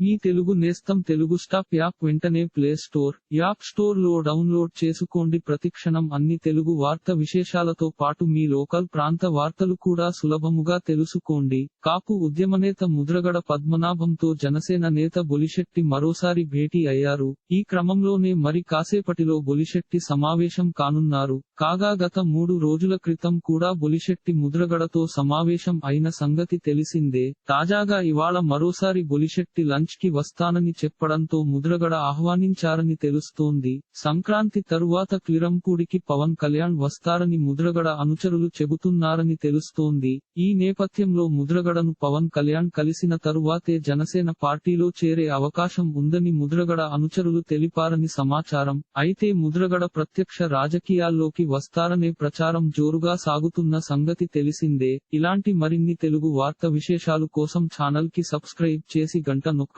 మీ తెలుగు నేస్తం Telugu stop app వెంటనే play store app స్టోర్లో డౌన్లోడ్ చేసుకోండి. ప్రతిక్షణం అన్ని తెలుగు వార్త విశేషాలతో పాటు మీ లోకల్ ప్రాంత వార్తలు కూడా సులభముగా తెలుసుకోండి. కాపు ఉద్యమనేత ముద్రగడ పద్మనాభంతో జనసేన నేత బొలిశెట్టి మరోసారి భేటీ అయ్యారు. ఈ క్రమంలోనే మరి కాసేపటిలో బొలిశెట్టి సమావేశం కానున్నారు. కాగా గత మూడు రోజుల క్రితం కూడా బొలిశెట్టి ముద్రగడతో సమావేశం అయిన సంగతి తెలిసిందే. తాజాగా ఇవాళ మరోసారి బొలిశెట్టి లంచ్ కి వస్తానని చెప్పడంతో ముద్రగడ ఆహ్వానించారని తెలుస్తోంది. సంక్రాంతి తరువాత క్లిరంపూడికి పవన్ కళ్యాణ్ వస్తారని ముద్రగడ అనుచరులు చెబుతున్నారని తెలుస్తోంది. ఈ నేపథ్యంలో ముద్రగడను పవన్ కళ్యాణ్ కలిసిన తరువాతే జనసేన పార్టీలో చేరే అవకాశం ఉందని ముద్రగడ అనుచరులు తెలిపారని సమాచారం. అయితే ముద్రగడ ప్రత్యక్ష రాజకీయాల్లోకి వస్తారనే ప్రచారం జోరుగా సాగుతున్న సంగతి తెలిసిందే. ఇలాంటి మరిన్ని తెలుగు వార్త విశేషాలు కోసం ఛానల్కి సబ్స్క్రైబ్ చేసి గంట